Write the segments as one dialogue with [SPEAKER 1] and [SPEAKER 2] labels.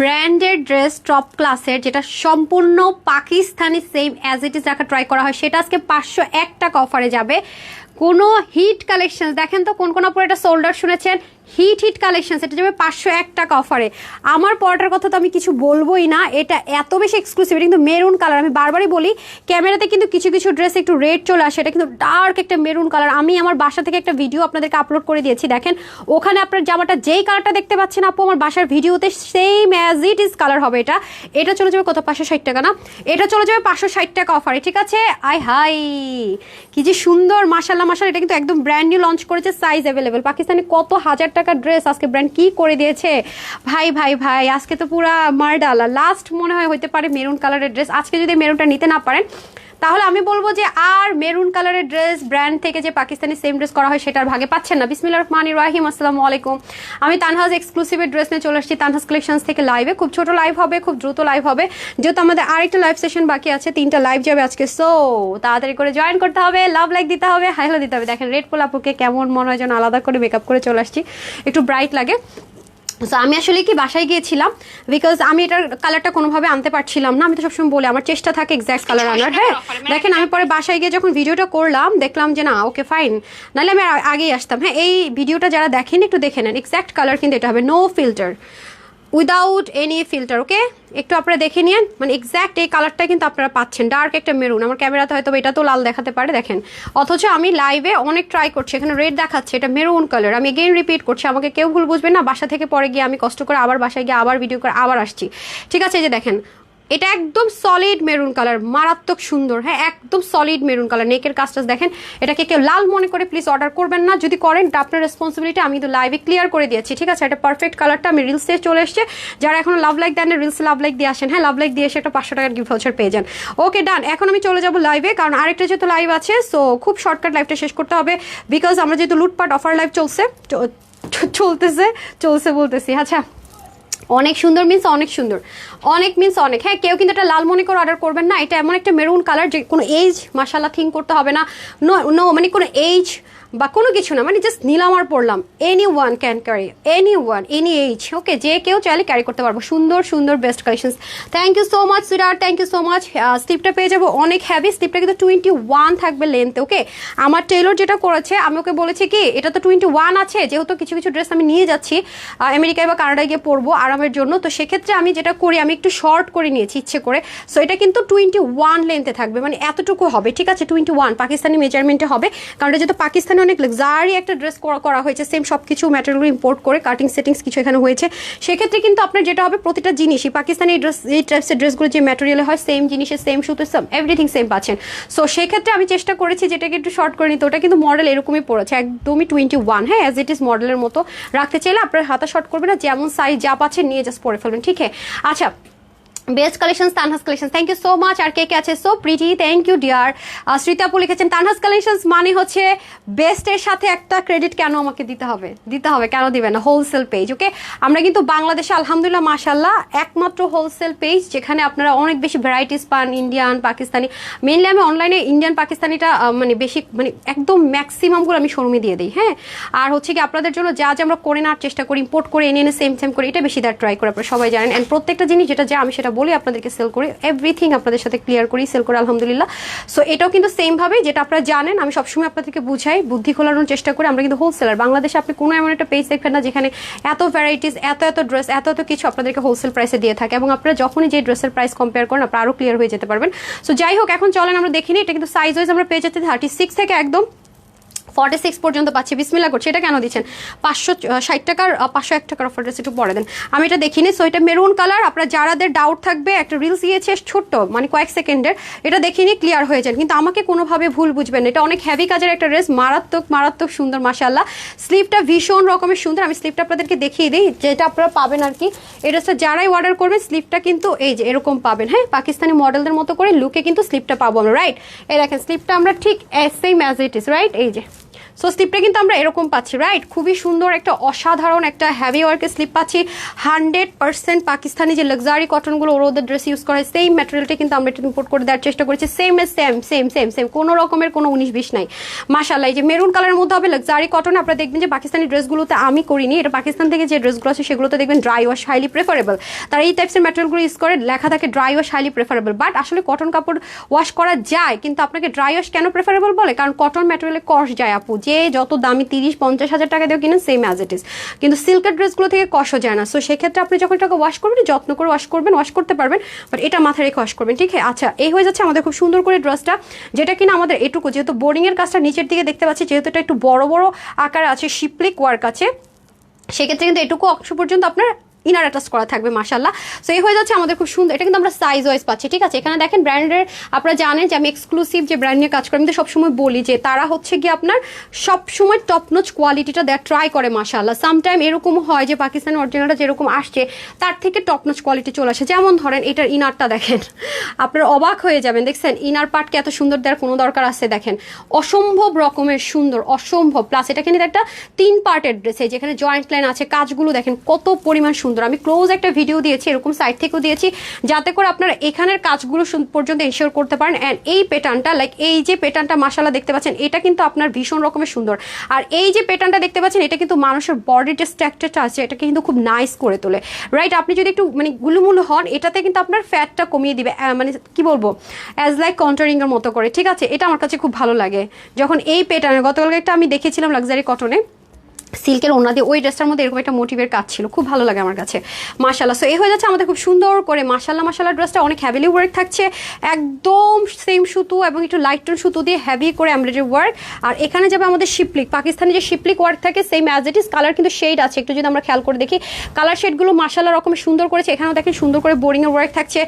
[SPEAKER 1] Branded dress top ক্লাসের, যেটা সম্পূর্ণ Pakistani same as it is রাখা ট্রাই করা হয়, সেটা আজকে পাঁচশো এক টাকা অফারে যাবে। কোনো হিট কালেকশন দেখেন তো কোন কোন পরে এটা শোল্ডার শুনেছেন? হিট হিট কালেকশন এটা যাবে পাঁচশো এক টাকা অফারে আমার পরটার কথা তো আমি কিছু বলবোই না, এটা এত বেশি এক্সক্লুসিভ কিন্তু মেরুন কালার আমি বারবারই বলি, ক্যামেরাতে কিন্তু কিছু কিছু ড্রেস একটু রেড চলে আসে, এটা কিন্তু ডার্ক একটা মেরুন কালার আমি আমার বাসা থেকে একটা ভিডিও আপনাদেরকে আপলোড করে দিয়েছি, দেখেন। ওখানে আপনার জামাটা যেই কালারটা দেখতে পাচ্ছেন আপু, আমার বাসার ভিডিওতে same as it is colour হবে এটা। এটা চলে যাবে কত? পাঁচশো ষাট টাকা না? এটা চলে যাবে পাঁচশো ষাট টাকা অফারে ঠিক আছে? আই হাই কি যে সুন্দর মাসাল্লাহ মাসাল এটা কিন্তু একদম ব্র্যান্ড নিউ লঞ্চ করেছে সাইজ অ্যাভেলেবেল পাকিস্তানে কত হাজার টাকার ড্রেস আজকে ব্র্যান্ড কি করে দিয়েছে? ভাই ভাই ভাই, আজকে তো পুরা মারডালা। লাস্ট মনে হয় হইতে পারে মেরুন কালারের ড্রেস আজকে যদি মেরুনটা নিতে না পারেন তাহলে আমি বলব যে আর মেরুন কালারের ড্রেস ব্র্যান্ড থেকে যে পাকিস্তানি সেম ড্রেস করা হয় সেটার ভাগে পাচ্ছেন না। বিসমিল্লা রহমান রাহিম আসসালামু আলাইকুম। আমি তানহাজ এক্সক্লুসিভের ড্রেস নিয়ে চলে আসছি তানহাজ কালেকশনস থেকে লাইভে খুব ছোট লাইভ হবে, খুব দ্রুত লাইভ হবে। যেহেতু আমাদের আরেকটা লাইভ সেশন বাকি আছে, তিনটা লাইভ যাবে আজকে। সো তাড়াতাড়ি করে জয়েন করতে হবে লাভ লাইক দিতে হবে হাই হ্যালো দিতে হবে। দেখেন রেড পোলাপুকে কেমন মনে হয় যেন আলাদা করে মেকআপ করে চলে আসছি। একটু ব্রাইট লাগে। সো আমি আসলে কি বাসায় গিয়েছিলাম? বিকজ আমি এটার কালারটা কোনোভাবে আনতে পারছিলাম না। আমি তো সবসময় বলে আমার চেষ্টা থাকে এক্স্যাক্ট কালার আনার। হ্যাঁ দেখেন আমি পরে বাসায় গিয়ে যখন ভিডিওটা করলাম দেখলাম যে না ওকে ফাইন নাহলে আমি আগেই আসতাম। হ্যাঁ এই ভিডিওটা যারা দেখেন একটু দেখে নেন। এক্স্যাক্ট কালার কিন্তু এটা হবে। No filter without any filter okay একটু আপনারা দেখে নিন মানে এক্স্যাক্ট এই কালারটা কিন্তু আপনারা পাচ্ছেন। ডার্ক একটা মেরুন আমার ক্যামেরাতে হয়তো এটা তো লাল দেখাতে পারে, দেখেন। অথচ আমি লাইভে অনেক ট্রাই করছি। এখানে রেড দেখাচ্ছে, এটা মেরুন কালার আমি এগেইন রিপিট করছি। আমাকে কেউ ভুল বুঝবে না। বাসা থেকে পরে গিয়ে আমি কষ্ট করে আবার বাসায় গিয়ে আবার ভিডিও করে আবার আসছি। ঠিক আছে, এই যে দেখেন এটা একদম সলিড মেরুন কালার মারাত্মক সুন্দর। হ্যাঁ একদম সলিড মেরুন কালার নেকের কাজটা দেখেন, এটাকে কেউ লাল মনে করে প্লিজ অর্ডার করবেন না। যদি করেন আপনার রেসপন্সিবিলিটি আমি তো লাইভে ক্লিয়ার করে দিয়েছি। ঠিক আছে, এটা পারফেক্ট কালারটা আমি রিলসে চলে এসছে। যারা এখন লাভ লাইক দেন রিলসে লাভ লাইক দিয়ে আসেন। হ্যাঁ লাভ লাইক দিয়ে এসে একটা পাঁচশো টাকার গিফট ভাউচার পেয়ে যান। ওকে ডান এখন আমি চলে যাব লাইভে কারণ আরেকটা যেহেতু লাইভ আছে সো খুব শর্টকাট লাইভটা শেষ করতে হবে। বিকজ আমরা যেহেতু লুটপাট অফার লাইভ চলছে চলতেছে, চলছে বলতেছি। আচ্ছা অনেক সুন্দর মিন্স অনেক সুন্দর। অনেক মিন্স অনেক। হ্যাঁ কেউ কিন্তু এটা লাল মনে করে অর্ডার করবেন না। এটা এমন একটা মেরুন কালার যে কোনো এজ মাসাল্লাহ থিং করতে হবে না। নো নো মানে কোনো এজ বা কোনো কিছু না মানে জাস্ট নিলাম আর পড়লাম। Any one can carry any one any age okay যে কেউ চাইলে ক্যারি করতে পারব। সুন্দর সুন্দর best collection thank you so much sweater thank you so much স্লিপটা পেয়ে যাব অনেক হ্যাভি স্লিপটা কিন্তু টোয়েন্টি ওয়ান থাকবে লেন্থে ওকে আমার টেলর যেটা করেছে, আমি ওকে বলেছি কি, এটা তো টোয়েন্টি ওয়ান আছে, যেহেতু কিছু কিছু ড্রেস আমি নিয়ে যাচ্ছি আমেরিকায় বা কানাডায় গিয়ে পরবো আরামের জন্য। তো সেক্ষেত্রে আমি যেটা করি, আমি একটু শর্ট করে নিয়েছি ইচ্ছে করে। সো এটা কিন্তু টোয়েন্টি ওয়ান লেন্থে থাকবে মানে এতটুকু হবে, ঠিক আছে? টোয়েন্টি ওয়ান পাকিস্তানি মেজারমেন্টে হবে। কারণ এটা যেহেতু পাকিস্তানে অনেক লাক্সারি একটা ড্রেস করা হয়েছে। সেম সব কিছু ম্যাটেরিয়ালগুলো ইম্পোর্ট করে কাটিং সেটিংস কিছু এখানে হয়েছে। সেক্ষেত্রে কিন্তু আপনার যেটা হবে, প্রতিটা জিনিসই, পাকিস্তানি ড্রেস এই টাইপসের ড্রেসগুলো যে ম্যাটেরিয়ালে হয় সেম জিনিসের সেম সুতো সেম এভরিথিং সেম পাচ্ছেন। সো সেক্ষেত্রে আমি চেষ্টা করেছি যেটাকে একটু শর্ট করে নিতে, ওটা কিন্তু মডেল এরকমই পড়েছে, একদমই টোয়েন্টি ওয়ান হ্যাঁ অ্যাজ ইট ইজ মডেলের মতো। রাখতে চাইলে আপনার হাতা শর্ট করবে না যেমন সাইজ যা পাচ্ছেন, নিয়ে জাস্ট পরে ফেলবেন, ঠিক আছে? আচ্ছা best collection Tanha's collection thank you so much আর কে কে আছে? So pretty thank you dear শ্রীতাপু লিখেছেন, তানহাস কালেকশন মানে হচ্ছে বেস্টের সাথে একটা ক্রেডিট কেন আমাকে দিতে হবে? দিতে হবে, কেন দিবে না? হোলসেল পেজ ওকে আমরা কিন্তু বাংলাদেশে, আলহামদুলিল্লাহ মাশাল্লাহ একমাত্র হোলসেল পেজ যেখানে আপনারা অনেক বেশি ভ্যারাইটিস পান ইন্ডিয়ান পাকিস্তানি মেনলি আমি অনলাইনে ইন্ডিয়ান পাকিস্তানিটা মানে বেশি মানে একদম ম্যাক্সিমামগুলো আমি শোরুমে দিয়ে দিই হ্যাঁ? আর হচ্ছে কি, আপনাদের জন্য যা যা আমরা করে নেওয়ার চেষ্টা করি ইম্পোর্ট করে, এনে এনে সেম সেম করে, এটা বেশি দেওয়ার ট্রাই করে, আপনারা সবাই জানেন। অ্যান্ড প্রত্যেকটা জিনিস যেটা যা, আমি সেটা বলি আপনাদেরকে সেল করি। এভরিথিং আপনাদের সাথে ক্লিয়ার করি সেল করে, আলহামদুলিল্লাহ। সো এটাও কিন্তু সেম ভাবে, যেটা আপনারা জানেন, আমি সবসময় আপনাদেরকে বুঝাই, বুদ্ধি খোলানোর চেষ্টা করি। আমরা কিন্তু হোলসেলার বাংলাদেশে আপনি কোনো এমন একটা পেজ দেখবেন না যেখানে এত ভ্যারাইটিস এত এত ড্রেস এত এত কিছু আপনাদেরকে হোলসেল প্রাইসে দিয়ে থাকে। এবং আপনারা যখনই যে ড্রেসের প্রাইস কম্পেয়ার করেন, আপনারা আরও ক্লিয়ার হয়ে যেতে পারবেন। সো যাই হোক, এখন চলেন, আমরা দেখিনি এটা কিন্তু সাইজ ওয়াইজ আমরা পেয়ে যেতে থার্টি সিক্স থেকে একদম ফর্টি সিক্স পর্যন্ত পাচ্ছি। বিসমিল্লা করছি। এটা কেন দিচ্ছেন? পাঁচশো ষাট টাকার পাঁচশো এক টাকার অফার ড্রেস একটু পরে দেন। আমি এটা দেখিনি সো এটা মেরুন কালার আপনার যারাদের ডাউট থাকবে, একটা রিলস দিয়েছে, ছোট্ট মানে কয়েক সেকেন্ডের। এটা দেখিনি ক্লিয়ার হয়ে যান কিন্তু আমাকে কোনোভাবে ভুল বুঝবেন। এটা অনেক হ্যাভি কাজের একটা ড্রেস মারাত্মক মারাত্মক সুন্দর মাসাল্লাহ স্লিপটা ভীষণ রকমের সুন্দর। আমি স্লিপটা আপনাদেরকে দেখিয়ে দিই, যেটা আপনারা পাবেন আর কি। এই ড্রেসটা যারাই অর্ডার করবেন স্লিপটা কিন্তু এই যে, এরকম পাবেন। হ্যাঁ পাকিস্তানি মডেলদের মতো করে লুকে কিন্তু স্লিপটা পাবো আমরা রাইট এই দেখেন স্লিপটা আমরা ঠিক same as it is right এই যে। সো স্লিপটা কিন্তু আমরা এরকম পাচ্ছি রাইট খুবই সুন্দর একটা অসাধারণ একটা হ্যাভি ওয়ার্কের স্লিপ পাচ্ছি। হান্ড্রেড পার্সেন্ট পাকিস্তানি যে লাক্সারি কটনগুলো ওর ওদের ড্রেস ইউজ করে সেম ম্যাটেরিয়ালটা কিন্তু আমরা এটা ইম্পোর্ট করে দেওয়ার চেষ্টা করেছি। Same same same same same কোনো রকমের কোনো উনিশ বিশ নাই। মাসাল্লাহ এই যে মেরুন কালারের মধ্যে হবে লাক্সারি কটন আপনারা দেখবেন যে পাকিস্তানি ড্রেসগুলোতে আমি করিনি। এটা পাকিস্তান থেকে যে ড্রেসগুলো আছে, সেগুলোতে দেখবেন ড্রাই ওয়াশ হাইলি প্রেফারেবল তারা এই টাইপসের ম্যাটেরিয়ালগুলো ইউজ করে, লেখা থাকে dry wash highly preferable but আসলে কটন কাপড় ওয়াশ করা যায়, কিন্তু আপনাকে ড্রাই ওয়াশ কেন প্রেফারেবল বলে? কারণ কটন ম্যাটেরিয়ালে কস যায় আপু যে যত দামি তিরিশ, পঞ্চাশ হাজার টাকা দিয়ে কিনেন সেম অ্যাজ ইট ইস কিন্তু সিল্কের ড্রেসগুলো থেকে কষও যায় না। সো সেক্ষেত্রে আপনি যখন এটাকে ওয়াশ করবেন, যত্ন করে ওয়াশ করবেন ওয়াশ করতে পারবেন বাট এটা মাথায় রেখে ওয়াশ করবেন, ঠিক আছে? আচ্ছা এই হয়ে যাচ্ছে আমাদের খুব সুন্দর করে ড্রেসটা যেটা কিনা আমাদের এটুকু, যেহেতু বোর্ডিং এর কাজটা নিচের দিকে দেখতে পাচ্ছি, যেহেতু এটা একটু বড় বড় আকার আছে শিপলিক ওয়ার্ক আছে, সেক্ষেত্রে কিন্তু এটুকু অংশ পর্যন্ত আপনার ইনার অ্যাটাচ করা থাকবে মাসাল্লাহ সো এই হয়ে যাচ্ছে আমাদের খুব সুন্দর, এটা কিন্তু আমরা সাইজ ওয়াইজ পাচ্ছি, ঠিক আছে? এখানে দেখেন ব্র্যান্ডের আপনারা জানেন যে আমি এক্সক্লুসিভ যে ব্র্যান্ড নিয়ে কাজ করি, আমি তো সবসময় বলি যে তারা হচ্ছে গিয়ে আপনার সবসময় টপ নোচ কোয়ালিটিটা দেওয়ার ট্রাই করে মাসাল্লাহ সামটাইম এরকম হয় যে পাকিস্তানি অরিজিনালটা যেরকম আসছে, তার থেকে টপ নোচ কোয়ালিটি চলে আসে। যেমন ধরেন এটার ইনারটা দেখেন, আপনারা অবাক হয়ে যাবেন, দেখছেন? ইনার পার্টকে এত সুন্দর দেওয়ার কোনো দরকার আছে, দেখেন? অসম্ভব রকমের সুন্দর, অসম্ভব। প্লাস এটা কিন্তু একটা তিন পার্টের ড্রেসে যেখানে জয়েন্ট লাইন আছে, কাজগুলো দেখেন কত পরিমাণ সুন্দর। আমি ক্লোজ একটা ভিডিও দিয়েছি, এরকম সাইড থেকেও দিয়েছি, যাতে করে আপনারা এখানের কাজগুলো পর্যন্ত এনশিওর করতে পারেন। অ্যান্ড এই প্যাটার্নটা লাইক এই যে প্যাটার্নটা মাসালা দেখতে পাচ্ছেন, এটা কিন্তু আপনার ভীষণ রকমের সুন্দর। আর এই যে প্যাটার্নটা দেখতে পাচ্ছেন, এটা কিন্তু মানুষের বডির যে স্ট্রাকচারটা আছে, এটাকে কিন্তু খুব নাইস করে তোলে। রাইট আপনি যদি একটু মানে গুলুমুলু হন, এটাতে কিন্তু আপনার ফ্যাটটা কমিয়ে দিবে মানে কি বলব? অ্যাজ লাইক কন্টারিংয়ের মতো করে, ঠিক আছে? এটা আমার কাছে খুব ভালো লাগে। যখন এই প্যাটার্নে গতকালকে একটা আমি দেখেছিলাম লাক্সারি কটনে সিল্কের ওনা দিয়ে ওই ড্রেসটার মধ্যে এরকম একটা মোটিভের কাজ ছিল। খুব ভালো লাগে আমার কাছে। মাশাল্লাহ সো এই হয়ে যাচ্ছে আমাদের খুব সুন্দর করে মাশাল্লাহ মাশাল্লাহ ড্রেসটা অনেক হ্যাভিলি ওয়ার্ক থাকছে। একদম সেম সুতো এবং একটু লাইট টোন সুতো দিয়ে হ্যাভি করে এমব্রয়ডারি ওয়ার্ক আর এখানে যাবে আমাদের শিপলিক। পাকিস্তানি যে শিপলিক ওয়ার্ক থাকে same as it is colour কিন্তু শেড আছে। একটু যদি আমরা খেয়াল করে দেখি কালার শেডগুলো মাশাল্লাহ রকমের সুন্দর করেছে। এখানেও দেখেন সুন্দর করে বোরিংয়ের ওয়ার্ক থাকছে।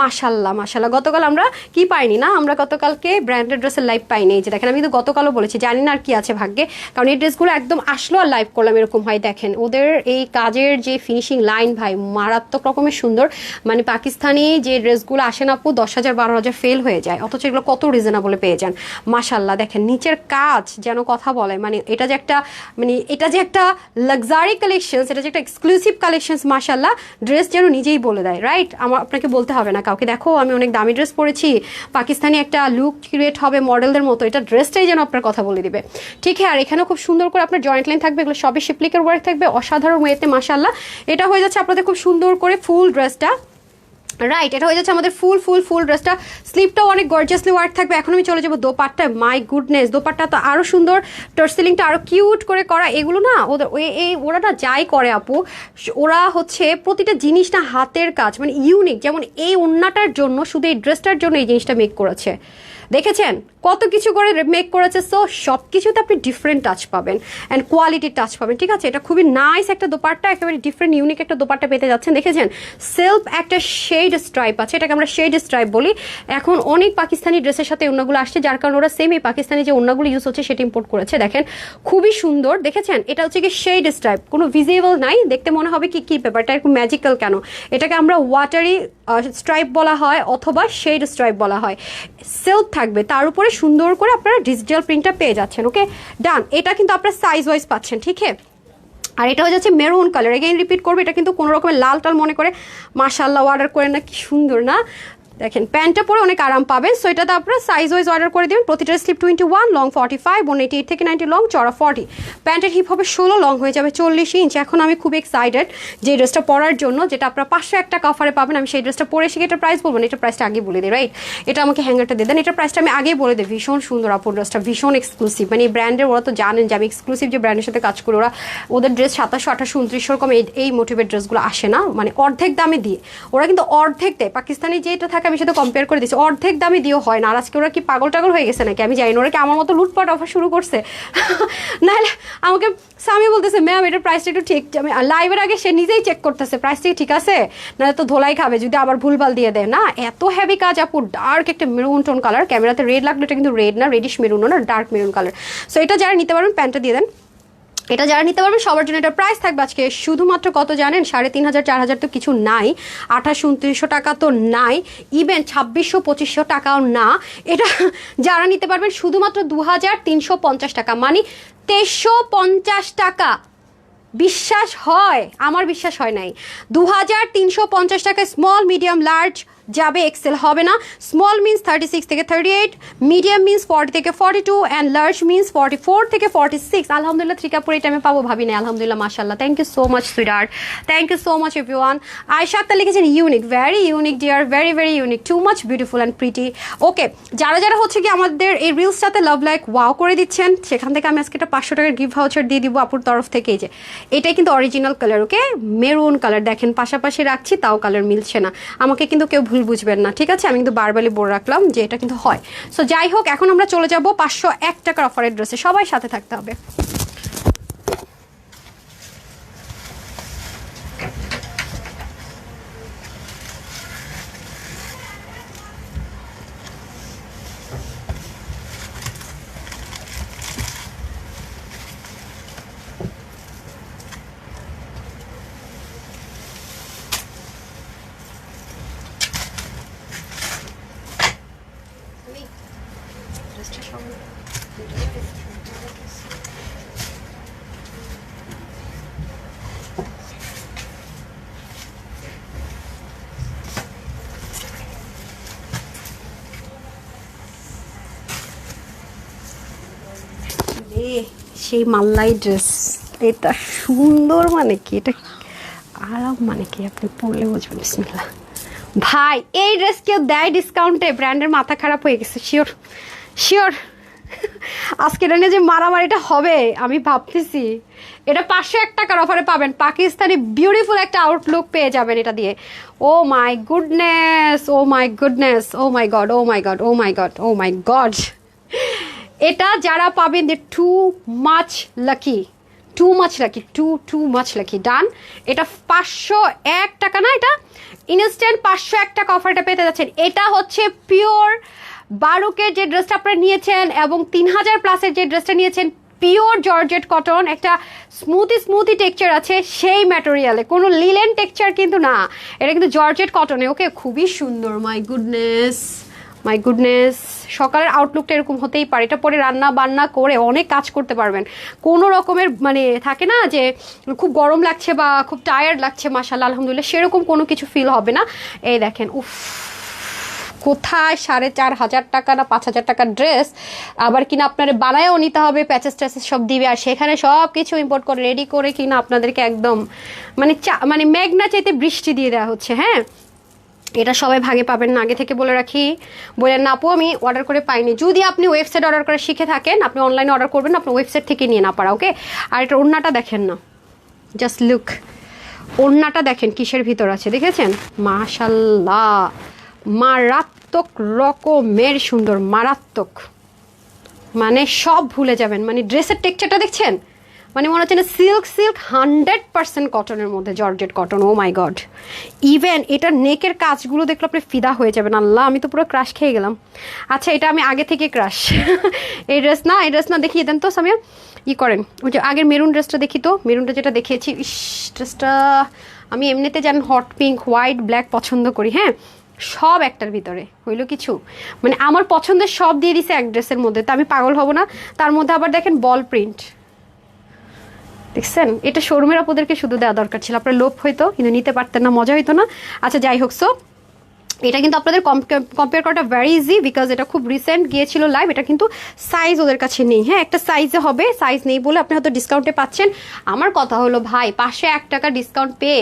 [SPEAKER 1] মাশাল্লাহ মাশাল্লাহ গতকাল আমরা কি পাইনি না? আমরা গতকালকে ব্র্যান্ডেড ড্রেসের লাইভ পাইনি। যে দেখেন, আমি কিন্তু গতকালও বলেছি, জানি না আর কি আছে ভাগ্যে। কারণ এই ড্রেসগুলো একদম আসলো আর লাইভ করলাম, এরকম হয় দেখেন, ওদের এই কাজের যে ফিনিশিং লাইন ভাই, মারাত্মক রকমের সুন্দর। মানে পাকিস্তানি যে ড্রেসগুলো আসে না আপু, দশ হাজার, বারো হাজার ফেল হয়ে যায়। অথচ এগুলো কত রিজনেবলে পেয়ে যান। মাশাল্লাহ দেখেন, নিচের কাজ যেন কথা বলে মানে এটা যে একটা মানে এটা যে একটা লাক্সারি কালেকশনস এটা যে একটা এক্সক্লুসিভ কালেকশনস মাশাল্লাহ ড্রেস যেন নিজেই বলে দেয় রাইট আমার, আপনাকে বলতে হবে না কাউকে। দেখো, আমি অনেক দামি ড্রেস পরেছি, পাকিস্তানি একটা লুক ক্রিয়েট হবে মডেলদের মতো, এটা ড্রেসটাই যেন আপনার কথা বলে দিবে। ঠিক আছে আর এখানে খুব সুন্দর করে আপনার জয়েন্ট লাইন থাকবে এগুলো সবই শিপলিকের ওয়ার্ক থাকবে, অসাধারণ ওয়েতে মাশাল্লাহ এটা হয়ে যাচ্ছে আপনাদের খুব সুন্দর করে ফুল ড্রেসটা রাইট এটা হয়ে যাচ্ছে আমাদের ফুল ফুল ফুল ড্রেসটা স্লিপটাও অনেক গর্জিয়াসলি ওয়ার্ক থাকবে। এখন আমি চলে যাব দোপাট্টা মাই গুডনেস দোপাট্টা তো আরও সুন্দর। টর্সিলিংটা আরও কিউট করে করা। এগুলো না, ওদের এই ওরা না যাই করে আপু, ওরা হচ্ছে প্রতিটা জিনিস না হাতের কাজ মানে ইউনিক যেমন এই ওন্নাটার জন্য, শুধু এই ড্রেসটার জন্য এই জিনিসটা মেক করেছে। দেখেছেন? কত কিছু করে মেক করেছে সো সব কিছুতে আপনি ডিফারেন্ট টাচ পাবেন অ্যান্ড কোয়ালিটির টাচ পাবেন, ঠিক আছে? এটা খুবই নাইস একটা দোপাট্টা, একেবারে ডিফারেন্ট ইউনিক একটা দোপাট্টা পেতে যাচ্ছেন, দেখেছেন? সেলফ একটা শেড স্ট্রাইপ আছে, এটাকে আমরা শেড স্ট্রাইপ বলি। এখন অনেক পাকিস্তানি ড্রেসের সাথে অন্যগুলো আসছে, যার কারণে ওরা সেম এই পাকিস্তানি যে অন্যগুলো ইউজ হচ্ছে, সেটা ইম্পোর্ট করেছে, দেখেন? খুবই সুন্দর, দেখেছেন? এটা হচ্ছে কি শেড স্ট্রাইপ কোনো ভিজিবল নাই, দেখতে মনে হবে কি কি পেপারটা একটু ম্যাজিক্যাল কেন? এটাকে আমরা ওয়াটারি স্ট্রাইপ বলা হয়, অথবা শেড স্ট্রাইপ বলা হয়। সেলফ থাকবে। তার উপরে সুন্দর করে আপনারা ডিজিটাল প্রিন্টটা পেয়ে যাচ্ছেন ওকে ডান এটা কিন্তু আপনারা সাইজ ওয়াইজ পাচ্ছেন, ঠিক আছে আর এটা হয়ে যাচ্ছে মেরুন কালার এগেইন রিপিট করবে, এটা কিন্তু কোনো রকমের লাল টাল মনে করে। মার্শাল্লাহ অর্ডার করে না, কি সুন্দর না? দেখেন, প্যান্টটা পরে অনেক আরাম পাবেন। সো এটাতে আপনারা সাইজ ওয়াইজ অর্ডার করে দেবেন। প্রতিটা slip twenty one long forty five one eighty eight থেকে নাইনটি লং চড়া ফর্টি প্যান্টের হিপ হবে ষোলো লং হয়ে যাবে চল্লিশ ইঞ্চ এখন আমি খুব এক্সাইটেড যে ড্রেসটা পরার জন্য, যেটা আপনারা পাঁচশো একটা কাফারে পাবেন, আমি সেই ড্রেসটা পরে এসে এটার প্রাইস বলব না এটার প্রাইসটা আগে বলে দিই রাইট এটা আমাকে হ্যাঙ্গারটা দিয়ে দেন। এটার প্রাইসটা আমি আগেই বলে দিই, ভীষণ সুন্দর আপুর ড্রেসটা ভীষণ এক্সক্লুসিভ মানে এই ব্র্যান্ডের ওরা তো জানেন যে আমি এক্সক্লুসিভ যে ব্র্যান্ডের সাথে কাজ করি, ওরা ওদের ড্রেস সাতাশশো, আঠাশশো, উনত্রিশশো রকম এই মোটিভের ড্রেসগুলো আসে না। মানে অর্ধেক দামে দিয়ে। ওরা কিন্তু অর্ধেক দেয়। পাকিস্তানি যেটা থাকে আমি সেটা কম্পেয়ার করে দিচ্ছি অর্ধেক দামে দিয়েও হয় না। আর আজকে ওরা কি পাগল টাগল হয়ে গেছে নাকি? আমি জানি না। ওরা কি আমার মতো লুটপাট অফার শুরু করছে? নাহলে আমাকে স্বামী বলতেছে ম্যাম এটার প্রাইসটা একটু ঠিক লাইভের আগে সে নিজেই চেক করতেছে। প্রাইসটা ঠিক আছে? নাহলে তো ধোলাই খাবে, যদি আবার ভুলভাল দিয়ে দেয়। না, এত হ্যাভি কাজ আপু ডার্ক একটা মেরুন টোন কালার ক্যামেরাতে রেড লাগল এটা কিন্তু রেড না রেডিশ মেরুনও না ডার্ক মেরুন কালার সো এটা যারা নিতে পারবেন প্যান্টটা দিয়ে দেন। এটা যারা নিতে পারবেন সবার জন্য এটা প্রাইস থাকবে আজকে। শুধুমাত্র কত জানেন? সাড়ে তিন হাজার, চার হাজার তো কিছু নাই। আঠাশ, উনত্রিশশো টাকা তো নাই। ইভেন ছাব্বিশশো, পঁচিশশো টাকাও না। এটা যারা নিতে পারবেন, শুধুমাত্র দু হাজার তিনশো পঞ্চাশ টাকা। মানে তেইশশো পঞ্চাশ টাকা। বিশ্বাস হয়? আমার বিশ্বাস হয় নাই। দু হাজার তিনশো পঞ্চাশ টাকা স্মল মিডিয়াম লার্জ যাবে এক্সেল হবে না। স্মল মিন্স থার্টি সিক্স থেকে thirty eight medium means forty থেকে forty two and large means forty four থেকে ফর্টি সিক্স আলহামদুলিল্লাহ ত্রিকাপুর এই টাইমে পাবো ভাবি নাই আলহামদুলিল্লাহ মাশাল্লাহ thank you so much sweeter thank you so much everyone Ayesha Akter লিখেছেন unique very unique dear very very unique too much beautiful and pretty okay যারা যারা হচ্ছে কি আমাদের এই রিলসটাতে লাভ লাইক ওয়াও করে দিচ্ছেন, সেখান থেকে আমি আজকে একটা পাঁচশো টাকার গিফট ভাউচার দিয়ে দিব আপুর তরফ থেকে। যে, এটাই কিন্তু original colour okay maroon colour দেখেন, পাশাপাশি রাখছি, তাও কালার মিলছে না। আমাকে কিন্তু কেউ ভুল বুঝবেন না, ঠিক আছে? আমি কিন্তু বারবারই বলে রাখলাম যে এটা কিন্তু হয়। সো যাই হোক, এখন আমরা চলে যাব পাঁচশো এক টাকার অফারের ড্রেসে সবাই সাথে থাকতে হবে রে সেই মাল্লাই ড্রেস এটা সুন্দর মানে কি? এটা আরাম মানে কি? আপনি পরলে বুঝবেন, বিসমিল্লাহ। ভাই, এই ড্রেস কেউ দেয় ডিসকাউন্টে ব্র্যান্ডের মাথা খারাপ হয়ে গেছে শিওর শিওর আজকে এটা যে মারামারিটা হবে, আমি ভাবতেছি, এটা পাঁচশো এক টাকার অফারে পাবেন। পাকিস্তানি বিউটিফুল একটা আউটলুক পেয়ে যাবেন এটা দিয়ে। ও my goodness oh my goodness oh my God oh my God oh my God oh my God এটা যারা পাবেন they too much lucky too much lucky too too much lucky done এটা পাঁচশো এক টাকা না এটা? ইনস্ট্যান্ট পাঁচশো এক টাকা অফারটা পেতে যাচ্ছেন। এটা হচ্ছে পিওর বারোকের যে ড্রেসটা আপনারা নিয়েছেন এবং তিন হাজার প্লাসের যে ড্রেসটা নিয়েছেন পিওর জর্জেট কটন একটা স্মুথি স্মুথি টেক্সচার আছে সেই ম্যাটেরিয়ালে কোনো লিলেন টেক্সচার কিন্তু না। এটা কিন্তু জর্জেট কটনে ওকে খুবই সুন্দর মাই গুডনেস মাই গুডনেস সকালের আউটলুকটা এরকম হতেই পারে। এটা পরে রান্না বান্না করে অনেক কাজ করতে পারবেন। কোনো রকমের মানে থাকে না যে, খুব গরম লাগছে বা খুব টায়ার্ড লাগছে মাসাল্লাহ আলহামদুলিল্লাহ, সেরকম কোনো কিছু ফিল হবে না। এই দেখেন, উফ, কোথায় সাড়ে চার হাজার টাকা না পাঁচ হাজার টাকার ড্রেস আবার কিনা আপনার বানায়ও নিতে হবে প্যাচেস ট্যাচেস সব দিবে, আর সেখানে সব কিছু ইম্পোর্ট করে রেডি করে কিনা আপনাদেরকে একদম মানে চা মানে মেঘনা চাইতে বৃষ্টি দিয়ে দেওয়া হচ্ছে হ্যাঁ? এটা সবাই ভাগে পাবেন না। আগে থেকে বলে রাখি, বলেন না, আপু, আমি অর্ডার করে পাইনি। যদি আপনি ওয়েবসাইট অর্ডার করে শিখে থাকেন, আপনি অনলাইনে অর্ডার করবেন, আপনি ওয়েবসাইট থেকে নিয়ে না পারা ওকে আর এটা ওড়নাটা দেখেন না। জাস্ট লুক ওড়নাটা দেখেন কিসের ভিতর আছে, দেখেছেন? মাশাল্লাহ। মারাত্মক রকমের সুন্দর, মারাত্মক। মানে সব ভুলে যাবেন। মানে ড্রেসের টেক্সচারটা দেখছেন? মানে মনে হচ্ছে না সিল্ক সিল্ক হান্ড্রেড পার্সেন্ট কটনের মধ্যে georgette cotton oh my God even এটা নেকের কাজগুলো দেখলে আপনি ফিদা হয়ে যাবেন, আল্লাহ, আমি তো পুরো ক্রাশ খেয়ে গেলাম। আচ্ছা এটা আমি আগে থেকে ক্রাশ এই ড্রেস না, এই ড্রেস না, দেখিয়ে দেন তো, সামিয়া। ই করেন, ওই যে আগের মেরুন ড্রেসটা দেখি তো মেরুনটা যেটা দেখিয়েছি, ইস ড্রেসটা আমি এমনিতে জানেন হট পিঙ্ক হোয়াইট ব্ল্যাক পছন্দ করি হ্যাঁ? সব একটার ভিতরে, হইল কিছু। মানে আমার পছন্দের সব দিয়ে দিছে এক ড্রেসের মধ্যে, তো আমি পাগল হব না। তার মধ্যে আবার দেখেন বল প্রিন্ট দেখছেন? এটা শোরুমের আপনাদেরকে শুধু দেওয়া দরকার ছিল। আপনার লোভ হইতো কিন্তু নিতে পারতেন না, মজা হইতো না। আচ্ছা যাই হোক সো এটা কিন্তু আপনাদের কম্পেয়ার করাটা ভেরি ইজি বিকজ এটা খুব রিসেন্ট গিয়েছিল লাইভ এটা কিন্তু সাইজ ওদের কাছে নেই। হ্যাঁ একটা সাইজে হবে সাইজ নেই বলে আপনি হয়তো ডিসকাউন্টে পাচ্ছেন। আমার কথা হলো, ভাই পাশে এক টাকা ডিসকাউন্ট পেয়ে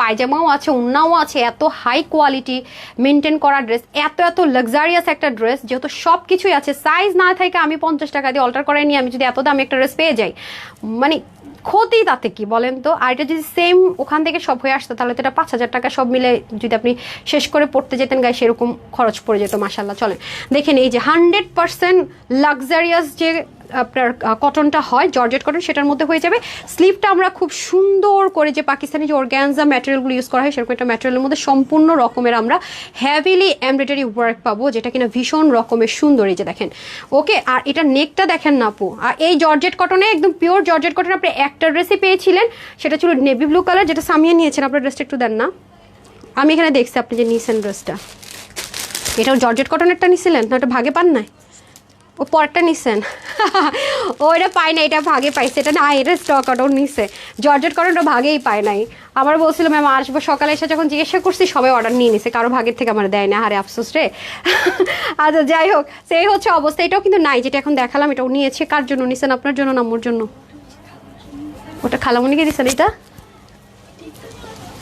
[SPEAKER 1] পায়জামাও আছে উন্নাও আছে, এত হাই কোয়ালিটি মেনটেন করা ড্রেস এত এত লাক্সারিয়াস একটা ড্রেস যেহেতু সব কিছুই আছে। সাইজ না থাকে আমি পঞ্চাশ টাকা দিয়ে অল্টার করাই নিয়ে আমি যদি এত দামি একটা ড্রেস পেয়ে যাই। মানে ক্ষতি তাতে কি বলেন তো? আর এটা যদি সেম ওখান থেকে সব হয়ে আসতো, তাহলে তো এটা পাঁচ হাজার টাকা সব মিলে যদি আপনি শেষ করে পড়তে যেতেন গায়ে, সেরকম খরচ পড়ে যেত মাসাল্লাহ চলেন, দেখেন এই যে হান্ড্রেড পার্সেন্ট লাক্সারিয়াস যে আপনার কটনটা হয়, জর্জেট কটন সেটার মধ্যে হয়ে যাবে। স্লিভটা আমরা খুব সুন্দর করে যে পাকিস্তানি যে অর্গ্যানজা ম্যাটেরিয়ালগুলো ইউজ করা হয়, সেরকম একটা ম্যাটেরিয়ালের মধ্যে সম্পূর্ণ রকমের আমরা হ্যাভিলি এমব্রয়ডারি ওয়ার্ক পাবো, যেটা কিনা ভীষণ রকমের সুন্দর, এই যে দেখেন। ওকে আর এটা নেকটা দেখেন না আপু, আর এই জর্জেট কটনে একদম পিওর জর্জেট কটন আপনি একটা ড্রেসই পেয়েছিলেন, সেটা ছিল নেভি ব্লু কালার যেটা সামিয়ে নিয়েছেন, আপনার ড্রেসটা একটু দেন না। আমি এখানে দেখছি আপনি যে নিয়েছেন ড্রেসটা এটাও জর্জেট কটনেরটা নিয়েছিলেন না, ওটা ভাগে পান নাই? ও পরটা নিছেন? ও এটা পায় না এটা ভাগে পাইছে। এটা না, এটা স্টক আউট নিছে। জর্জেট কটনটা ভাগেই পায় নাই। আমার বলছিল ম্যাম আসব সকালে এসে যখন জিজ্ঞাসা করছি, সবাই অর্ডার নিয়ে নিছে। কারও ভাগের থেকে আমার দেয় না। হারে আফসোস রে। আচ্ছা যাই হোক, সেই হচ্ছে অবস্থা। এটাও কিন্তু নাই, যেটা এখন দেখালাম, এটাও নিয়েছে। কার জন্য নিছেন? আপনার জন্য না মোর জন্য? ওটা খালামণিকে দিছেন, এটা?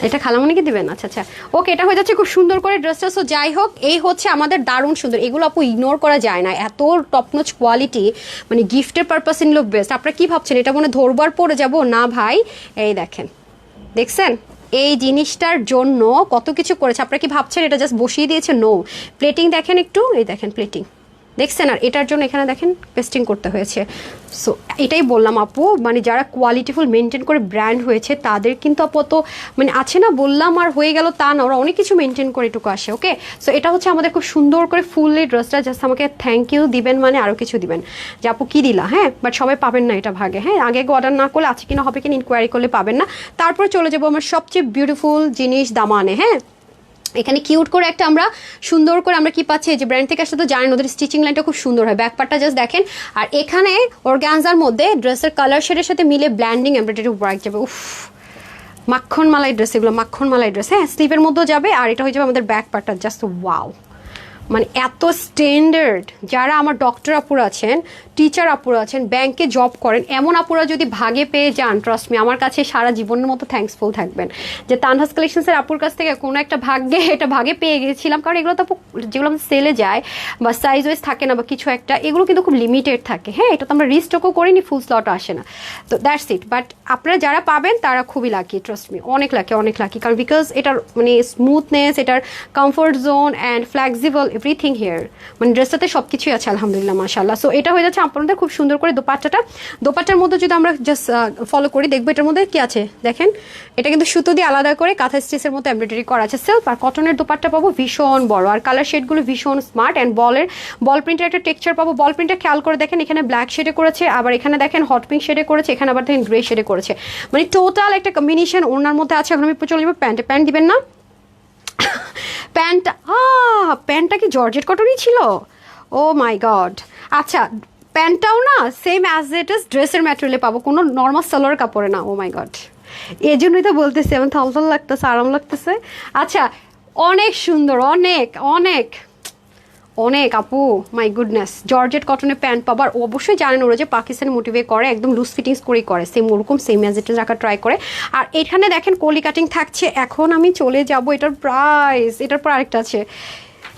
[SPEAKER 1] এটা খালামণিকে দিবেন? আচ্ছা আচ্ছা। ওকে, এটা হয়ে যাচ্ছে খুব সুন্দর করে ড্রেসটা। সো যাই হোক, এই হচ্ছে আমাদের দারুণ সুন্দর। এগুলো আপু ইগনোর করা যায় না। এত টপনচ কোয়ালিটি মানে গিফটের পারপাস ইন লুক বেস্ট আপনারা কি ভাবছেন? এটা মনে ধরবার পরে যাব? না, ভাই। এই দেখেন। দেখছেন? এই জিনিসটার জন্য কত কিছু করেছে। আপনারা কি ভাবছেন? এটা জাস্ট বসিয়ে দিয়েছে? নো প্লেটিং দেখেন একটু। এই দেখেন প্লেটিং দেখছেন আর এটার জন্য এখানে দেখেন পেস্টিং করতে হয়েছে। সো এটাই বললাম আপু মানে যারা কোয়ালিটিফুল মেনটেন করে ব্র্যান্ড হয়েছে, তাদের কিন্তু আপাতত মানে আছে না বললাম আর হয়ে গেল তা না, ওরা অনেক কিছু মেনটেন করে এটুকু আসে ওকে সো এটা হচ্ছে আমাদের খুব সুন্দর করে ফুললি ড্রেসটা জাস্ট আমাকে থ্যাংক ইউ দিবেন মানে আরও কিছু দিবেন। যে আপু কী দিলা হ্যাঁ? বাট সবাই পাবেন না এটা ভাগে হ্যাঁ? আগে অর্ডার না করলে আছে কিনা হবে কিনা ইনকোয়ারি করলে পাবেন না। তারপরে চলে যাব আমার সবচেয়ে বিউটিফুল জিনিস দামানে হ্যাঁ? এখানে কিউট করে একটা আমরা সুন্দর করে আমরা কি পাচ্ছি? যে ব্র্যান্ড থেকে আসলে তো জানেন, ওদের স্টিচিং লাইনটা খুব সুন্দর হয়। ব্যাক পার্টটা জাস্ট দেখেন। আর এখানে অর্গ্যানজার মধ্যে ড্রেসের কালার শেডের সাথে মিলে ব্ল্যান্ডিং এমব্রয়ডারি ওয়ার্ক যাবে। উফ, মাখন মালাই ড্রেস এগুলো মাখন মালাই ড্রেস হ্যাঁ স্লিপের মধ্যেও যাবে, আর এটা হয়ে যাবে আমাদের ব্যাক পার্টটা জাস্ট ওয়াও মানে এত স্ট্যান্ডার্ড যারা আমার ডক্টর আপুরা আছেন টিচার আপুরা আছেন ব্যাংকে জব করেন, এমন আপুরা যদি ভাগে পেয়ে যান ট্রাস্ট মি আমার কাছে সারা জীবনের মতো থ্যাঙ্কসফুল থাকবেন। যে তানহাস কালেকশনসের আপুর কাছ থেকে কোনো একটা ভাগ্যে, এটা ভাগে পেয়ে গেছিলাম, কারণ এগুলো তো যেগুলো আমাদের সেলে যায়, বা সাইজ ওয়াইজ থাকে না, বা কিছু একটা, এগুলো কিন্তু খুব লিমিটেড থাকে। হ্যাঁ এটা তো আমরা রিস্টকও করিনি ফুল স্লট আসে না। তো দ্যাটস ইট বাট আপনারা যারা পাবেন, তারা খুবই লাকি ট্রাস্ট মি অনেক লাকি অনেক লাকি কারণ বিকজ এটার মানে স্মুথনেস এটার comfort zone and flexible everything here মানে ড্রেসটাতে সব কিছুই আছে, আলহামদুলিল্লাহ মাশাল্লাহ সো এটা হয়ে যাচ্ছে আপনাদের খুব সুন্দর করে দোপাট্টাটা। দোপাট্টার মধ্যে যদি আমরা জাস্ট ফলো করি, দেখব এটার মধ্যে কি আছে। দেখেন, এটা কিন্তু সুতো দিয়ে আলাদা করে কাঁথা স্টিচের মতো এমব্রয়ডারি করা আছে। সেলফ আর কটনের দোপাট্টা পাবো ভীষণ বড়। আর কালার শেডগুলো ভীষণ স্মার্ট অ্যান্ড বলের বল প্রিন্টের একটা টেক্সচার পাবো। বল প্রিন্টটা খেয়াল করে দেখেন, এখানে ব্ল্যাক শেডে করেছে, আবার এখানে দেখেন হট পিঙ্ক শেডে করেছে, এখানে আবার দেখেন গ্রে শেডে করেছে। মানে টোটাল একটা কম্বিনেশন ওনার মধ্যে আছে। এখন আমি চলে যাব প্যান্টে প্যান্ট দিবেন না? প্যান্টটা আ প্যান্টটা কি জর্জেট কটনই ছিল? Oh my God. আচ্ছা প্যান্টটাও না সেম অ্যাজ ইট ইস ড্রেসের ম্যাটেরিয়ালে পাবো, কোনো নর্মাল সালোয়ার কাপড়ে না ও মাই গড এই জন্যই তো বলতেছি আমার থাউজেন্ড লাগতেছে, আরাম লাগতেছে। আচ্ছা অনেক সুন্দর, অনেক অনেক। অনেক, আপু মাই গুডনেস জর্জেট কটনের প্যান্ট পাবার, অবশ্যই জানেন ওরা যে পাকিস্তানি মোটিভে করে, একদম লুজ ফিটিংস করেই করে সেম ওরকম সেম অ্যাজ রাখা ট্রাই করে। আর এখানে দেখেন, কলি কাটিং থাকছে, এখন আমি চলে যাব, এটার প্রাইস এটার পর আরেকটা আছে।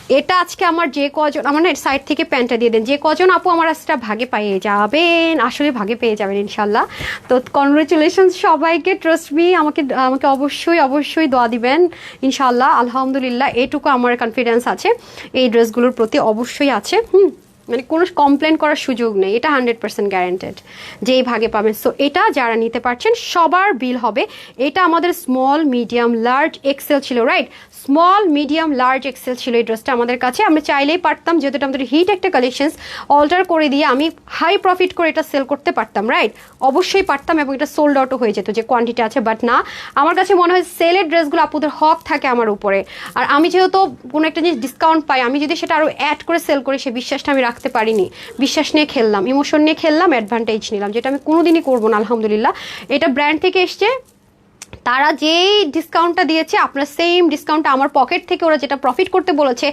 [SPEAKER 1] এটা আজকে আমার যে কজন, আমার না সাইড থেকে প্যান্টটা দিয়ে দেন। যে কজন আপু আমার আজটা ভাগে পেয়ে যাবেন? আসলে ভাগে পেয়ে যাবেন ইনশাল্লাহ তো কনগ্রেচুলেশন সবাইকে ট্রাস্ট মি আমাকে আমাকে অবশ্যই অবশ্যই দোয়া দিবেন ইনশাল্লাহ আলহামদুলিল্লাহ, এটুকু আমার কনফিডেন্স আছে। এই ড্রেসগুলোর প্রতি অবশ্যই আছে। হুম মানে কোনো কমপ্লেন করার সুযোগ নেই। এটা হান্ড্রেড পার্সেন্ট গ্যারেন্টেড যেই ভাগে পাবেন। সো এটা যারা নিতে পারছেন, সবার বিল হবে। এটা আমাদের স্মল মিডিয়াম লার্জ এক্সেল ছিল right small medium large XL ছিল এই ড্রেসটা আমাদের কাছে। আমরা চাইলেই পারতাম যেহেতু এটা আমাদের হিট একটা কালেকশনস অল্টার করে দিয়ে আমি হাই প্রফিট করে এটা সেল করতে পারতাম রাইট অবশ্যই পারতাম এবং এটা সোল্ড আউটও হয়ে যেত যে কোয়ান্টিটি আছে বাট না। আমার কাছে মনে হয় সেলের ড্রেসগুলো আপুদের হক থাকে আমার উপরে। আর আমি যেহেতু কোনো একটা জিনিস ডিসকাউন্ট পাই, আমি যদি সেটা আরও অ্যাড করে সেল করি, সে বিশ্বাসটা আমি রাখতে পারিনি। বিশ্বাস নিয়ে খেললাম ইমোশন নিয়ে খেললাম অ্যাডভান্টেজ নিলাম, যেটা আমি কোনোদিনই করব না, আলহামদুলিল্লাহ। এটা ব্র্যান্ড থেকে এসছে তারা যেই ডিসকাউন্টটা দিয়েছে, আপনার সেম ডিসকাউন্টটা আমার পকেট থেকে ওরা যেটা প্রফিট করতে বলেছে,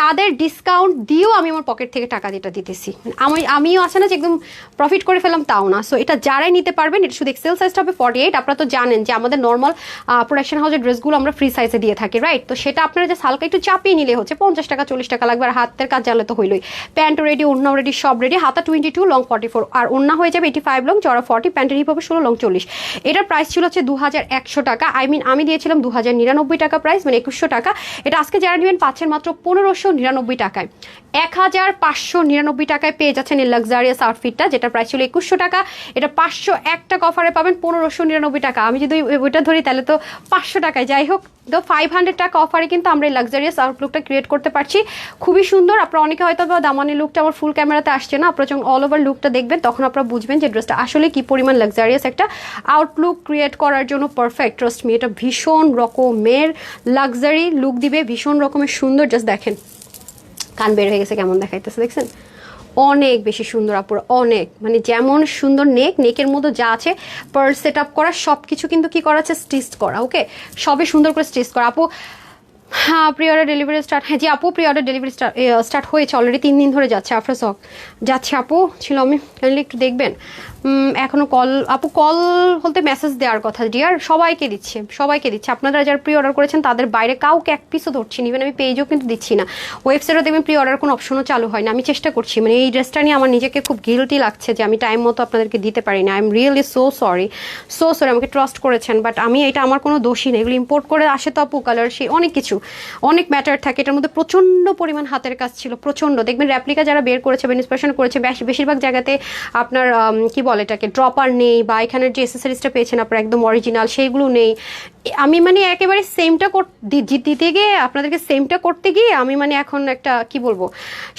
[SPEAKER 1] তাদের ডিসকাউন্ট দিয়েও আমি আমার পকেট থেকে টাকা যেটা দিতেছি। আমি, আমিও আছে না যে একদম প্রফিট করে ফেলাম তাও না। সো এটা যারাই নিতে পারবেন, এটা শুধু এক্সেল সাইজটা হবে ফর্টি এইট আপনারা তো জানেন যে আমাদের নর্মাল প্রোডাকশন হাউসের ড্রেসগুলো আমরা ফ্রি সাইজে দিয়ে থাকি রাইট তো সেটা আপনারা যে হালকা একটু চাপিয়ে নিলে হচ্ছে পঞ্চাশ টাকা, চল্লিশ টাকা লাগবে, আর হাতের কাজ জানলে তো হইলই। প্যান্ট রেডি ওড়না রেডি সব রেডি হাতা twenty two long forty four আর ওড়না হয়ে যাবে এইটি ফাইভ লং চড়া ফর্টি প্যান্টের হিপ হবে ষোলো লং চল্লিশ। এটার প্রাইস ছিল হচ্ছে দু হাজার একশো পাঁচশো টাকা। আই মিন আমি দিয়েছিলাম দু হাজার নিরানব্বই টাকা প্রাইস মানে একুশশো টাকা। এটা আজকে যারা নেবেন পাচ্ছেন মাত্র পনেরোশো নিরানব্বই টাকায়। এক হাজার পাঁচশো নিরানব্বই টাকায় পেয়ে যাচ্ছেন এই লাক্সারিয়াস আউটফিটটা যেটা প্রায় ছিল একুশশো টাকা। এটা পাঁচশো এক টাকা অফারে পাবেন, পনেরোশো নিরানব্বই টাকা। আমি যদি ওই- ওইটা ধরি, তাহলে তো পাঁচশো টাকায়। যাই হোক, তো ফাইভ হান্ড্রেড টাকা অফারে কিন্তু আমরা এই লাক্সারিয়াস আউটলুকটা ক্রিয়েট করতে পারছি। খুবই সুন্দর। আপনারা অনেকে হয়তো বা দামানি লুকটা আমার ফুল ক্যামেরাতে আসছে না। আপনারা যখন অল ওভার লুকটা দেখবেন, তখন আপনারা বুঝবেন যে ড্রেসটা আসলে কি পরিমাণ লাক্সারিয়াস একটা আউটলুক ক্রিয়েট করার জন্য পারফেক্ট ট্রাস্ট মি এটা ভীষণ রকমের লাক্সারি লুক দিবে, ভীষণ রকমের সুন্দর। জাস্ট দেখেন। কান বের হয়ে গেছে, কেমন দেখাইতেছে, দেখছেন? অনেক বেশি সুন্দর আপুর, অনেক। মানে যেমন সুন্দর নেক, নেকের মতো যা আছে পার সেট আপ করা সব কিছু কিন্তু কি করা আছে? স্টিচ করা ওকে সবে সুন্দর করে স্টিচ করা। আপু হ্যাঁ প্রি অর্ডার ডেলিভারি স্টার্ট হ্যাঁ জি আপু pre order delivery start start হয়েছে অলরেডি তিন দিন ধরে যাচ্ছে আফটার সক যাচ্ছে আপু, ছিল আমি কাইন্ডলি একটু দেখবেন। উম, এখনও কল আপু কল বলতে মেসেজ দেওয়ার কথা ডিয়ার সবাইকে দিচ্ছে সবাইকে দিচ্ছে। আপনারা যারা প্রি অর্ডার করেছেন তাদের বাইরে কাউকে এক পিসও ধরছি ইভেন আমি পেজও কিন্তু দিচ্ছি না। ওয়েবসাইটও দেখবেন প্রি অর্ডার কোনো অপশনও চালু হয় না আমি চেষ্টা করছি। মানে এই ড্রেসটা নিয়ে আমার নিজেকে খুব গিলটি লাগছে যে আমি টাইম মতো আপনাদেরকে দিতে পারি না। I am really so sorry so sorry আমাকে ট্রাস্ট করেছেন বাট আমি এটা আমার কোনো দোষই নেই এগুলো ইম্পোর্ট করে আসে তো আপু কালার সেই অনেক কিছু। অনেক ম্যাটার থাকে এটার মধ্যে প্রচণ্ড পরিমাণ হাতের কাজ ছিল প্রচণ্ড। দেখবেন র্যাপ্লিকা যারা বের করেছে বা ইন্সপিরেশন করেছে বেশ- বেশিরভাগ জায়গাতে আপনার কি বলে এটাকে ড্রপার নেই বা এখানের যে এসেসারিজটা পেয়েছেন আপনার একদম অরিজিনাল সেইগুলো নেই। আমি মানে একেবারে সেমটা দিতে গিয়ে, আপনাদেরকে সেমটা করতে গিয়ে আমি মানে এখন একটা, কি বলব,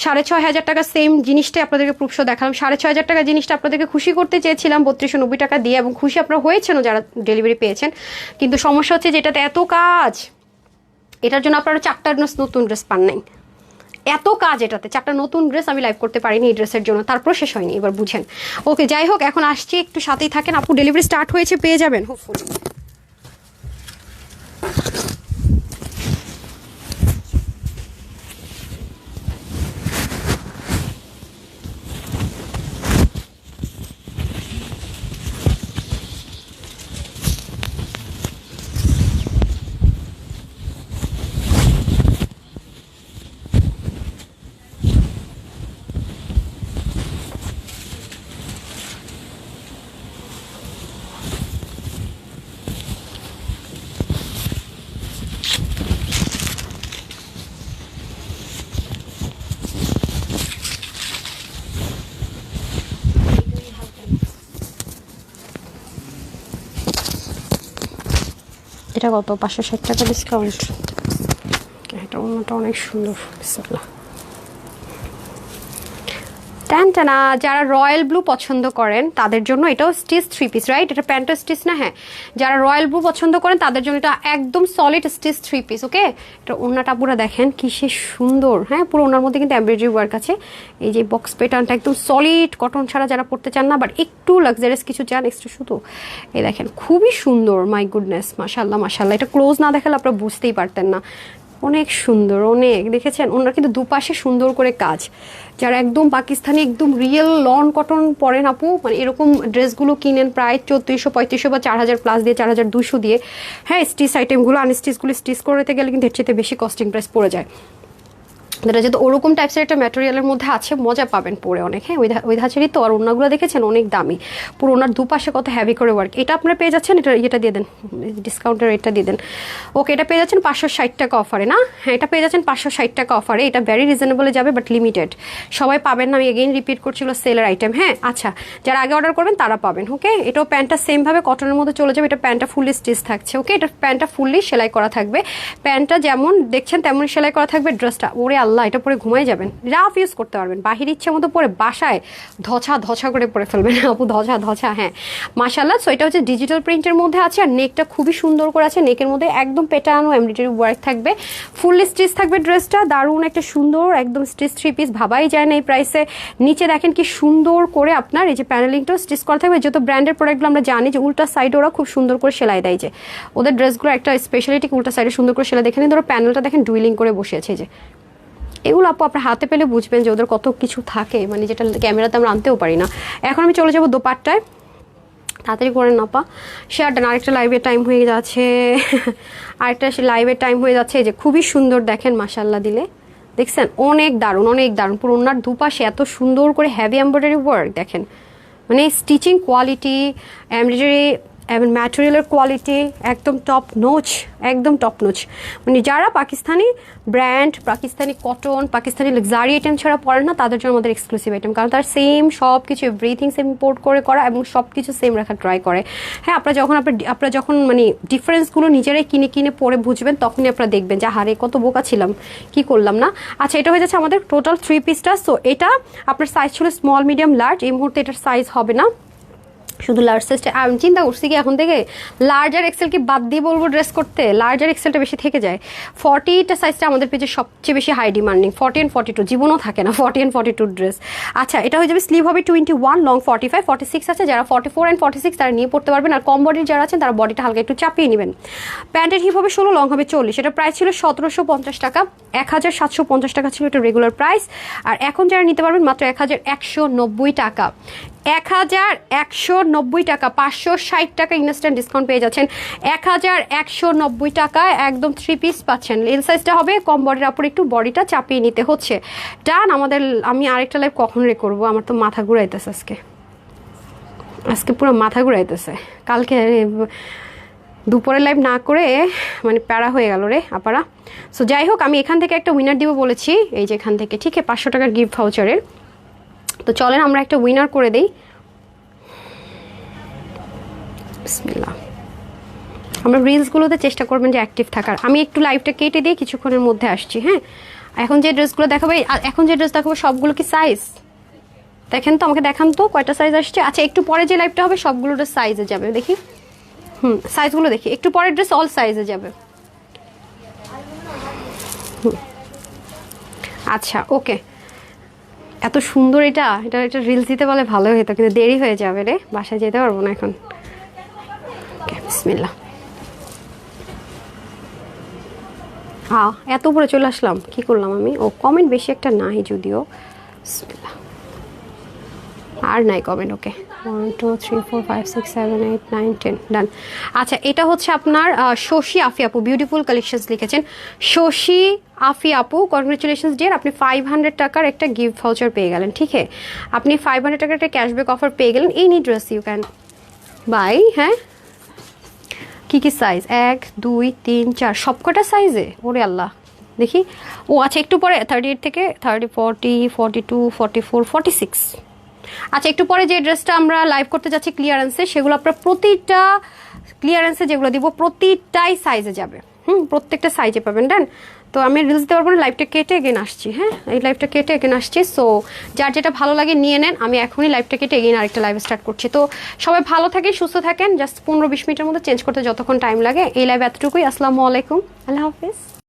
[SPEAKER 1] সাড়ে ছয় হাজার টাকা সেম জিনিসটাই আপনাদেরকে প্রুফশো দেখালাম। সাড়ে ছয় হাজার টাকা জিনিসটা আপনাদেরকে খুশি করতে চেয়েছিলাম, বত্রিশশো নব্বই টাকা দিয়ে, এবং খুশি আপনারা হয়েছেনও যারা ডেলিভারি পেয়েছেন। কিন্তু সমস্যা হচ্ছে যেটাতে এত কাজ, এটার জন্য আপনারা চারটা ড্রেস নতুন ড্রেস পান নাই। এত কাজ এটাতে। চারটা নতুন ড্রেস আমি লাইভ করতে পারিনি এই ড্রেসের জন্য তারপর শেষ হয়নি, এবার বুঝেন। ওকে, যাই হোক, এখন আসছি, একটু সাথেই থাকেন। আপু ডেলিভারি স্টার্ট হয়েছে, পেয়ে যাবেন হোপফুলি এটা কত? পাঁচশো ষাট টাকা ডিসকাউন্ট এটা অন্যটা অনেক সুন্দর। বিসমিল্লাহ। টান টানা যারা রয়্যাল ব্লু পছন্দ করেন, তাদের জন্য এটাও স্টিচ থ্রি পিস রাইট এটা প্যান্টের স্টিচ না হ্যাঁ। যারা রয়্যাল ব্লু পছন্দ করেন, তাদের জন্য এটা একদম solid stitch three piece okay এটা ওনাটা পুরো দেখেন কি সে সুন্দর হ্যাঁ? পুরো ওনার মধ্যে কিন্তু এমব্রয়ডারি ওয়ার্ক আছে। এই যে বক্স প্যাটার্নটা একদম সলিড কটন ছাড়া যারা পড়তে চান না বাট একটু লাক্সারিয়াস কিছু চান এক্সট্রা শুধু এই দেখেন, খুবই সুন্দর মাই গুডনেস মাশাল্লাহ মাশাল্লাহ এটা ক্লোজ না দেখালে আপনারা বুঝতেই পারতেন না। অনেক সুন্দর, অনেক। দেখেছেন? ওনার কিন্তু দুপাশে সুন্দর করে কাজ। যারা একদম পাকিস্তানি, একদম রিয়েল লন কটন পরেন আপু মানে এরকম ড্রেসগুলো কিনেন প্রায় চৌত্রিশশো পঁয়ত্রিশশো বা চার হাজার প্লাস দিয়ে চার হাজার দুশো দিয়ে হ্যাঁ স্টিচ আইটেমগুলো আনস্টিচগুলো স্টিচ করতে গেলে কিন্তু এর চেয়ে বেশি কস্টিং প্রাইস পড়ে যায়। যেটা যেহেতু ওরকম টাইপসের একটা ম্যাটেরিয়ালের মধ্যে আছে, মজা পাবেন পরে অনেক। হ্যাঁ ওই ধাঁচেরই তো আর ওনাগুলো দেখেছেন, অনেক দামি। পুরো ওনার দুপাশে কত হ্যাভি করে ওয়ার্ক এটা আপনারা পেয়ে যাচ্ছেন, এটা এটা দিয়ে দেন ডিসকাউন্টের রেটটা দিয়ে দেন। ওকে এটা পেয়ে যাচ্ছেন পাঁচশো ষাট টাকা অফারে না? হ্যাঁ এটা পেয়ে যাচ্ছেন পাঁচশো ষাট টাকা অফারে এটা ভ্যারি রিজনেবলে যাবে বাট লিমিটেড সবাই পাবেন না, আমি এগেইন রিপিট করছিল সেলের আইটেম হ্যাঁ আচ্ছা যারা আগে অর্ডার করবেন, তারা পাবেন ওকে এটাও প্যান্টটা সেমভাবে কটনের মধ্যে চলে যাবে, এটা প্যান্টটা ফুললি স্টিচ থাকছে ওকে এটা প্যান্টটা ফুললি সেলাই করা থাকবে। প্যান্টটা যেমন দেখছেন তেমন সেলাই করা থাকবে ড্রেসটা ওরে আল্লাহ। এটা পরে ঘুমাই যাবেন। রাফ ইউজ করতে পারবেন। বাহির ইচ্ছে মতো পরে বাসায় ধছা ধছা করে পরে ফেলবেন। আপু ধছা ধছা হ্যাঁ। মাশাল্লাহ সো এটা হচ্ছে ডিজিটাল প্রিন্টের মধ্যে আছে আর নেকটা খুবই সুন্দর করে আছে। নেকের মধ্যে একদম পেটানো এমব্রয়ডারি ওয়ার্ক থাকবে। ফুললি স্টিচ থাকবে ড্রেসটা দারুণ একটা সুন্দর একদম স্টিচ থ্রি পিস ভাবাই যায় না এই প্রাইসে নিচে দেখেন কি সুন্দর করে আপনার এই যে প্যানেলিংটাও স্টিচ করা থাকবে। যত ব্র্যান্ডের প্রোডাক্টগুলো আমরা জানি যে উল্টা সাইডে ওরা খুব সুন্দর করে সেলাই দেয় যে। ওদের ড্রেসগুলো একটা স্পেশালিটি উল্টা সাইডে সুন্দর করে সেলাই। দেখেন ধরো প্যানেলটা দেখেন ডুইলিং করে বসে আছে যে। এগুলো আপু আপনার হাতে পেলে বুঝবেন যে ওদের কত কিছু থাকে। মানে যেটা ক্যামেরাতে আমরা আনতেও পারি না। এখন আমি চলে যাব দোপাট্টায়। তাড়াতাড়ি করে না পা। শেয়ারটা আরেকটা লাইভের টাইম হয়ে যাচ্ছে। আরেকটা সে লাইভের টাইম হয়ে যাচ্ছে। যে খুবই সুন্দর দেখেন মাসাল্লাহ দিলে। দেখছেন? অনেক দারুণ অনেক দারুণ। পুরো ওনার দুপাশে এত সুন্দর করে হ্যাভি এমব্রয়ডারি ওয়ার্ক দেখেন। মানে স্টিচিং কোয়ালিটি এমব্রয়ডারি এবং ম্যাটেরিয়ালের কোয়ালিটি একদম টপ নোচ একদম টপ নোচ মানে যারা Pakistani brand Pakistani cotton Pakistani luxury item ছাড়া পড়েন না, তাদের জন্য আমাদের এক্সক্লুসিভ আইটেম কারণ তার সেম সব কিছু এভরিথিং সেম ইম্পোর্ট করে, করা এবং সব কিছু সেম রাখা ট্রাই করে। হ্যাঁ আপনারা যখন, আপনার আপনারা যখন মানে ডিফারেন্সগুলো নিজেরাই কিনে কিনে পরে বুঝবেন, তখনই আপনারা দেখবেন যে হারে কত বোকা ছিলাম, কি করলাম না? আচ্ছা এটা হয়ে যাচ্ছে আমাদের টোটাল থ্রি পিসটা সো এটা আপনার সাইজ ছিল স্মল মিডিয়াম লার্জ এই মুহূর্তে এটার সাইজ হবে না। শুধু লার্জ সাইজটা আমি চিন্তা করছি কি এখন থেকে লার্জ আর এক্সেল কি বাদ দিয়ে বলব ড্রেস করতে? লার্জার এক্সেলটা বেশি থেকে যায়। ফর্টিটা সাইজটা আমাদের পেজে সবচেয়ে বেশি high demanding forty and forty two জীবনও থাকে না forty and forty two dress আচ্ছা এটা হয়ে যাবে স্লিভ হবে twenty one long forty five forty six আছে। যারা forty four and forty six তারা নিয়ে পড়তে পারবেন। আর কম বডির যারা আছেন, তারা বডিটা হালকা একটু চাপিয়ে নেবেন। প্যান্টের হিপ হবে ষোলো লং হবে চল্লিশ। এটা প্রাইস ছিল সতেরোশো পঞ্চাশ টাকা। এক হাজার সাতশো পঞ্চাশ টাকা ছিল এটা রেগুলার প্রাইস আর এখন যারা নিতে পারবেন মাত্র এক হাজার একশো নব্বই টাকা। এক হাজার একশো নব্বই টাকা, পাঁচশো ষাট টাকা ইনস্ট্যান্ট ডিসকাউন্ট পেয়ে যাচ্ছেন। এক হাজার একশো নব্বই টাকায় একদম থ্রি পিস পাচ্ছেন। এল সাইজটা হবে, কম বডির উপর একটু বডিটা চাপিয়ে নিতে হচ্ছে। ডান, আমাদের, আমি আরেকটা লাইভ কখন রে করব? আমার তো মাথা ঘুরাইতেছে আজকে। আজকে পুরো মাথা ঘুরাইতেছে। কালকে দুপুরে লাইভ না করে মানে প্যারা হয়ে গেল রে আপারা। সো যাই হোক, আমি এখান থেকে একটা উইনার দিব বলেছি। এই যে এখান থেকে, ঠিক আছে পাঁচশো টাকার গিফট ভাউচারের তো চলেন, আমরা একটা উইনার করে দিই। বিসমিল্লাহ। আমরা রিলসগুলোতে চেষ্টা করবেন যে অ্যাক্টিভ থাকার। আমি একটু লাইভটা কেটে দিয়ে কিছুক্ষণের মধ্যে আসছি হ্যাঁ? এখন যে ড্রেসগুলো দেখাবো এখন যে ড্রেস দেখাবো, সবগুলো কি সাইজ দেখেন তো, আমাকে দেখান তো কয়টা সাইজ আসছে। আচ্ছা একটু পরে যে লাইভটা হবে সবগুলো ড্রেস সাইজে যাবে, দেখি। হুম সাইজগুলো দেখি। একটু পরের ড্রেস অল সাইজে যাবে। আচ্ছা ওকে এত সুন্দর এটা। এটা এটা রিলস দিতে বলে ভালো হতো কিন্তু দেরি হয়ে যাবে রে। বাসায় যেতে পারব না এখন। ওকে বিসমিল্লাহ। হ্যাঁ এত উপরে চলে আসলাম। কি করলাম আমি? ও কমেন্ট বেশি একটা নাই যদিও। আর নাই comment okay one two three four five six seven eight nine ten done আচ্ছা এটা হচ্ছে আপনার শশী আফি আপু বিউটিফুল কালেকশনস লিখেছেন। শশী আফি আপু কনগ্রেচুলেশনস ডিয়ার আপনি ফাইভ হান্ড্রেড টাকার একটা গিফট ভাউচার পেয়ে গেলেন, ঠিক আছে আপনি ফাইভ হান্ড্রেড টাকার একটা ক্যাশব্যাক অফার পেয়ে গেলেন এই নি ড্রেস ইউ ক্যান বাই হ্যাঁ? কি কি সাইজ এক, দুই, তিন, চার, সবকটা সাইজে ওরে আল্লাহ। দেখি। ও আচ্ছা একটু পরে থার্টি এইট থেকে thirty forty forty two forty four forty six আচ্ছা একটু পরে যে ড্রেসটা আমরা লাইভ করতে যাচ্ছি ক্লিয়ারেন্সে সেগুলো আপনার প্রতিটা ক্লিয়ারেন্সে যেগুলো দিব, প্রতিটাই সাইজে যাবে। হুম, প্রত্যেকটা সাইজে পাবেন দেন তো আমি রিলস দেওয়ার পরে লাইভটা কেটে এগিয়ে আসছি হ্যাঁ? এই লাইভটা কেটে এগেন আসছি সো যার যেটা ভালো লাগে নিয়ে নেন, আমি এখনই লাইভটা কেটে এগেন আরেকটা লাইভ স্টার্ট করছি। তো সবাই ভালো থাকেন, সুস্থ থাকেন জাস্ট পনেরো বিশ মিনিটের মধ্যে চেঞ্জ করতে যতক্ষণ টাইম লাগে, এই লাইভ এতটুকুই, আসসালামু আলাইকুম, আল্লাহ হাফিজ।